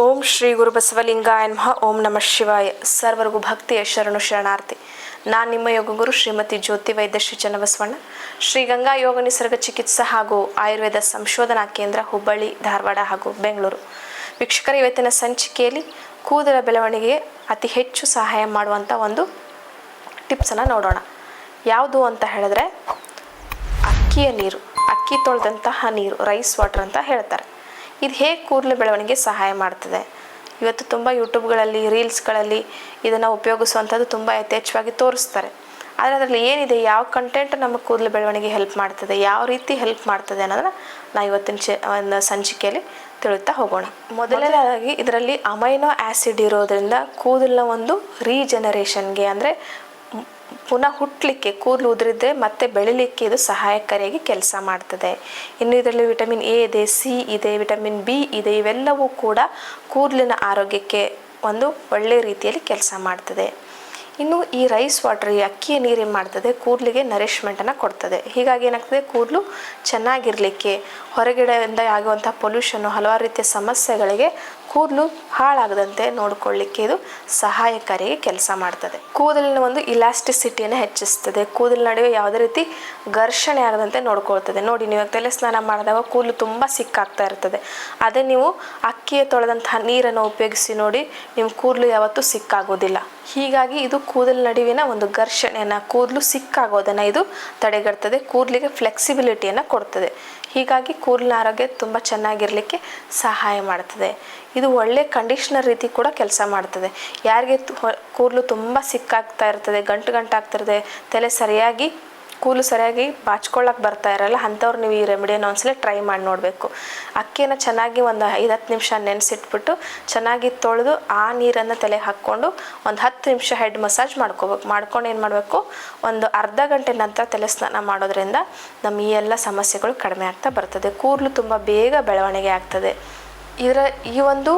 ಓಂ ಶ್ರೀ ಗುರು ಬಸವಲಿಂಗಾಯ ನಮಃ. ಓಂ ನಮಃ ಶಿವಾಯ. ಸರ್ವರಿಗೂ ಭಕ್ತಿಯ ಶರಣು ಶರಣಾರ್ಥಿ. ನಾನು ನಿಮ್ಮ ಯೋಗ ಗುರು ಶ್ರೀಮತಿ ಜ್ಯೋತಿ ವೈದ್ಯ ಶ್ರೀ ಚನ್ನಬಸವಣ್ಣ. ಶ್ರೀ ಗಂಗಾ ಯೋಗ ನಿಸರ್ಗ ಚಿಕಿತ್ಸಾ ಹಾಗೂ ಆಯುರ್ವೇದ ಸಂಶೋಧನಾ ಕೇಂದ್ರ ಹುಬ್ಬಳ್ಳಿ, ಧಾರವಾಡ ಹಾಗೂ ಬೆಂಗಳೂರು. ವೀಕ್ಷಕರ, ಇವತ್ತಿನ ಸಂಚಿಕೆಯಲ್ಲಿ ಕೂದಲ ಬೆಳವಣಿಗೆಗೆ ಅತಿ ಹೆಚ್ಚು ಸಹಾಯ ಮಾಡುವಂಥ ಒಂದು ಟಿಪ್ಸನ್ನು ನೋಡೋಣ. ಯಾವುದು ಅಂತ ಹೇಳಿದ್ರೆ, ಅಕ್ಕಿಯ ನೀರು, ಅಕ್ಕಿ ತೊಳೆದಂತಹ ನೀರು ರೈಸ್ ವಾಟರ್ ಅಂತ ಹೇಳ್ತಾರೆ. ಇದು ಹೇಗೆ ಕೂದಲು ಬೆಳವಣಿಗೆ ಸಹಾಯ ಮಾಡ್ತದೆ? ಇವತ್ತು ತುಂಬ ಯೂಟ್ಯೂಬ್ಗಳಲ್ಲಿ, ರೀಲ್ಸ್ಗಳಲ್ಲಿ ಇದನ್ನು ಉಪಯೋಗಿಸುವಂಥದ್ದು ತುಂಬ ಯಥೇಚ್ಛವಾಗಿ ತೋರಿಸ್ತಾರೆ. ಆದರೆ ಅದರಲ್ಲಿ ಏನಿದೆ? ಯಾವ ಕಂಟೆಂಟ್ ನಮ್ಮ ಕೂದಲು ಬೆಳವಣಿಗೆ ಹೆಲ್ಪ್ ಮಾಡ್ತದೆ? ಯಾವ ರೀತಿ ಹೆಲ್ಪ್ ಮಾಡ್ತದೆ ಅನ್ನೋದನ್ನ ನಾವು ಇವತ್ತಿನ ಚೆ, ಒಂದು ಸಂಚಿಕೆಯಲ್ಲಿ ತಿಳುತ್ತಾ ಹೋಗೋಣ. ಮೊದಲನೇದಾಗಿ ಇದರಲ್ಲಿ ಅಮೈನೋ ಆ್ಯಸಿಡ್ ಇರೋದ್ರಿಂದ ಕೂದಲಿನ ಒಂದು ರೀಜನರೇಷನ್ಗೆ ಅಂದರೆ ಪುನಃ ಹುಟ್ಟಲಿಕ್ಕೆ ಕೂದಲು ಉದುರಿದ್ರೆ ಮತ್ತೆ ಬೆಳಿಲಿಕ್ಕೆ ಇದು ಸಹಾಯಕಾರಿಯಾಗಿ ಕೆಲಸ ಮಾಡ್ತದೆ. ಇನ್ನು ಇದರಲ್ಲಿ ವಿಟಮಿನ್ ಎ ಇದೆ, ಸಿ ಇದೆ, ವಿಟಮಿನ್ ಬಿ ಇದೆ, ಇವೆಲ್ಲವೂ ಕೂಡ ಕೂದಲಿನ ಆರೋಗ್ಯಕ್ಕೆ ಒಂದು ಒಳ್ಳೆಯ ರೀತಿಯಲ್ಲಿ ಕೆಲಸ ಮಾಡ್ತದೆ. ಇನ್ನು ಈ ರೈಸ್ ವಾಟರ್ ಈ ಅಕ್ಕಿಯ ನೀರೇನು ಮಾಡ್ತದೆ? ಕೂದಲಿಗೆ ನರಿಷ್ಮೆಂಟನ್ನು ಕೊಡ್ತದೆ. ಹೀಗಾಗಿ ಏನಾಗ್ತದೆ? ಕೂದಲು ಚೆನ್ನಾಗಿರಲಿಕ್ಕೆ, ಹೊರಗಡೆಯಿಂದ ಆಗುವಂಥ ಪೊಲ್ಯೂಷನ್ನು ಹಲವಾರು ರೀತಿಯ ಸಮಸ್ಯೆಗಳಿಗೆ ಕೂದಲು ಹಾಳಾಗದಂತೆ ನೋಡಿಕೊಳ್ಳಿಕ್ಕೆ ಇದು ಸಹಾಯಕಾರಿಯಾಗಿ ಕೆಲಸ ಮಾಡ್ತದೆ. ಕೂದಲಿನ ಒಂದು ಇಲಾಸ್ಟಿಸಿಟಿಯನ್ನು ಹೆಚ್ಚಿಸ್ತದೆ. ಕೂದಲ ನಡುವೆ ಯಾವುದೇ ರೀತಿ ಘರ್ಷಣೆ ಆಗದಂತೆ ನೋಡ್ಕೊಳ್ತದೆ. ನೋಡಿ, ನೀವು ತಲೆ ಸ್ನಾನ ಮಾಡಿದಾಗ ಕೂದಲು ತುಂಬ ಸಿಕ್ಕಾಗ್ತಾ ಇರ್ತದೆ. ಅದೇ ನೀವು ಅಕ್ಕಿಯ ತೊಳೆದಂತಹ ನೀರನ್ನು ಉಪಯೋಗಿಸಿ ನೋಡಿ ನಿಮ್ಮ ಕೂದಲು ಯಾವತ್ತೂ ಸಿಕ್ಕಾಗೋದಿಲ್ಲ. ಹೀಗಾಗಿ ಇದು ಕೂದಲು ನಡುವಿನ ಒಂದು ಘರ್ಷಣೆಯನ್ನು, ಕೂದಲು ಸಿಕ್ಕಾಗೋದನ್ನು ಇದು ತಡೆಗಟ್ತದೆ. ಕೂದಲಿಗೆ ಫ್ಲೆಕ್ಸಿಬಿಲಿಟಿಯನ್ನು ಕೊಡ್ತದೆ. ಹೀಗಾಗಿ ಕೂದಲಿನ ಆರೋಗ್ಯ ತುಂಬ ಚೆನ್ನಾಗಿರಲಿಕ್ಕೆ ಸಹಾಯ ಮಾಡ್ತದೆ. ಇದು ಒಳ್ಳೆ ಕಂಡೀಷ್ನರ್ ರೀತಿ ಕೂಡ ಕೆಲಸ ಮಾಡ್ತದೆ. ಯಾರಿಗೆ ಕೂದಲು ತುಂಬ ಸಿಕ್ಕಾಗ್ತಾ ಇರ್ತದೆ, ಗಂಟು ಗಂಟಾಗ್ತಿರ್ತದೆ ತಲೆ ಸರಿಯಾಗಿ ಕೂದಲು ಸರಿಯಾಗಿ ಬಾಚ್ಕೊಳ್ಳೋಕೆ ಬರ್ತಾ ಇರಲ್ಲ, ಅಂಥವ್ರು ನೀವು ಈ ರೆಮಿಡಿಯನ್ನು ಒಂದ್ಸಲ ಟ್ರೈ ಮಾಡಿ ನೋಡಬೇಕು. ಅಕ್ಕಿಯನ್ನು ಚೆನ್ನಾಗಿ ಒಂದು ಐದು ಹತ್ತು ನಿಮಿಷ ನೆನೆಸಿಟ್ಬಿಟ್ಟು ಚೆನ್ನಾಗಿ ತೊಳೆದು ಆ ನೀರನ್ನು ತಲೆಗೆ ಹಾಕ್ಕೊಂಡು ಒಂದು ಹತ್ತು ನಿಮಿಷ ಹೆಡ್ ಮಸಾಜ್ ಮಾಡ್ಕೋಬೇಕು. ಮಾಡ್ಕೊಂಡು ಏನು ಮಾಡಬೇಕು? ಒಂದು ಅರ್ಧ ಗಂಟೆ ನಂತರ ತಲೆ ಸ್ನಾನ ಮಾಡೋದ್ರಿಂದ ನಮ್ಮ ಈ ಎಲ್ಲ ಸಮಸ್ಯೆಗಳು ಕಡಿಮೆ ಆಗ್ತಾ ಬರ್ತದೆ. ಕೂದಲು ತುಂಬ ಬೇಗ ಬೆಳವಣಿಗೆ ಆಗ್ತದೆ. ಇದರ ಈ ಒಂದು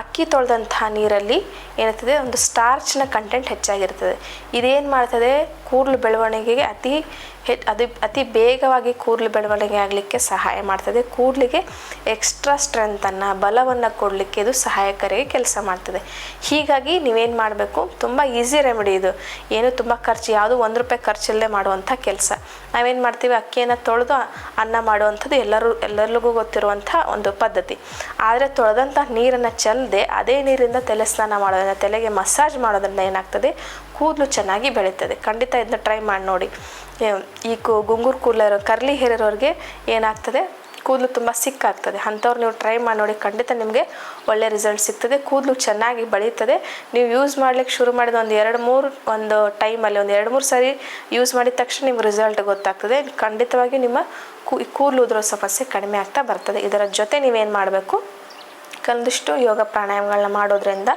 ಅಕ್ಕಿ ತೊಳೆದಂತಹ ನೀರಲ್ಲಿ ಏನಾಗ್ತದೆ? ಒಂದು ಸ್ಟಾರ್ಚ್ನ ಕಂಟೆಂಟ್ ಹೆಚ್ಚಾಗಿರ್ತದೆ. ಇದೇನು ಮಾಡ್ತದೆ? ಕೂರ್ಲು ಬೆಳವಣಿಗೆಗೆ ಅತಿ ಹೆ ಅದು ಅತಿ ಬೇಗವಾಗಿ ಕೂರ್ಲು ಬೆಳವಣಿಗೆ ಆಗಲಿಕ್ಕೆ ಸಹಾಯ ಮಾಡ್ತದೆ. ಕೂದಲಿಗೆ ಎಕ್ಸ್ಟ್ರಾ ಸ್ಟ್ರೆಂತನ್ನು ಬಲವನ್ನು ಕೊಡಲಿಕ್ಕೆ ಇದು ಸಹಾಯಕರಿಗೆ ಕೆಲಸ ಮಾಡ್ತದೆ. ಹೀಗಾಗಿ ನೀವೇನು ಮಾಡಬೇಕು? ತುಂಬ ಈಸಿ ರೆಮಿಡಿ ಇದು. ಏನು ತುಂಬ ಖರ್ಚು, ಯಾವುದು ಒಂದು ರೂಪಾಯಿ ಖರ್ಚಲ್ಲೇ ಮಾಡುವಂಥ ಕೆಲಸ. ನಾವೇನು ಮಾಡ್ತೀವಿ? ಅಕ್ಕಿಯನ್ನು ತೊಳೆದು ಅನ್ನ ಮಾಡುವಂಥದ್ದು ಎಲ್ಲರೂ, ಎಲ್ಲರಿಗೂ ಗೊತ್ತಿರುವಂಥ ಒಂದು ಪದ್ಧತಿ. ಆದರೆ ತೊಳೆದಂಥ ನೀರನ್ನು ಚೆಲ್ಲದೆ ಅದೇ ನೀರಿಂದ ತಲೆ ಸ್ನಾನ ಮಾಡೋದ್ರಿಂದ ತಲೆಗೆ ಮಸಾಜ್ ಮಾಡೋದ್ರಿಂದ ಏನಾಗ್ತದೆ? ಕೂದಲು ಚೆನ್ನಾಗಿ ಬೆಳೀತದೆ. ಖಂಡಿತ ಇದನ್ನ ಟ್ರೈ ಮಾಡಿ ನೋಡಿ. ಈ ಕು, ಗುಂಗುರು ಇರೋ ಕರ್ಲಿ ಹೇರ್ ಇರೋರಿಗೆ ಏನಾಗ್ತದೆ? ಕೂದಲು ತುಂಬ ಸಿಕ್ಕಾಗ್ತದೆ. ಅಂಥವ್ರು ನೀವು ಟ್ರೈ ಮಾಡಿ ನೋಡಿ, ಖಂಡಿತ ನಿಮಗೆ ಒಳ್ಳೆ ರಿಸಲ್ಟ್ ಸಿಗ್ತದೆ. ಕೂದಲು ಚೆನ್ನಾಗಿ ಬೆಳೀತದೆ. ನೀವು ಯೂಸ್ ಮಾಡ್ಲಿಕ್ಕೆ ಶುರು ಮಾಡಿದ ಒಂದು ಎರಡು ಮೂರು, ಒಂದು ಟೈಮಲ್ಲಿ ಒಂದು ಎರಡು ಮೂರು ಸಾರಿ ಯೂಸ್ ಮಾಡಿದ ತಕ್ಷಣ ನಿಮ್ಗೆ ರಿಸಲ್ಟ್ ಗೊತ್ತಾಗ್ತದೆ. ಖಂಡಿತವಾಗಿ ನಿಮ್ಮ ಕೂದಲು ಉದುರೋ ಸಮಸ್ಯೆ ಕಡಿಮೆ ಆಗ್ತಾ ಬರ್ತದೆ. ಇದರ ಜೊತೆ ನೀವೇನು ಮಾಡಬೇಕು? ಕೆಲವೊಂದಿಷ್ಟು ಯೋಗ ಪ್ರಾಣಾಯಾಮಗಳನ್ನ ಮಾಡೋದ್ರಿಂದ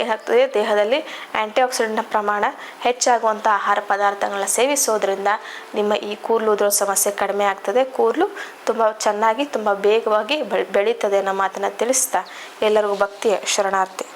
ಏನಾಗ್ತದೆ? ದೇಹದಲ್ಲಿ ಆ್ಯಂಟಿ ಆಕ್ಸಿಡೆಂಟ್ನ ಪ್ರಮಾಣ ಹೆಚ್ಚಾಗುವಂಥ ಆಹಾರ ಪದಾರ್ಥಗಳನ್ನ ಸೇವಿಸೋದ್ರಿಂದ ನಿಮ್ಮ ಈ ಕೂರ್ಲು ಉದುರೋ ಸಮಸ್ಯೆ ಕಡಿಮೆ ಆಗ್ತದೆ. ಕೂದಲು ತುಂಬ ಚೆನ್ನಾಗಿ, ತುಂಬ ಬೇಗವಾಗಿ ಬೆಳೀತದೆ ಅನ್ನೋ ಮಾತನ್ನು ತಿಳಿಸ್ತಾ ಎಲ್ಲರಿಗೂ ಭಕ್ತಿಯ ಶರಣಾರ್ಥಿ.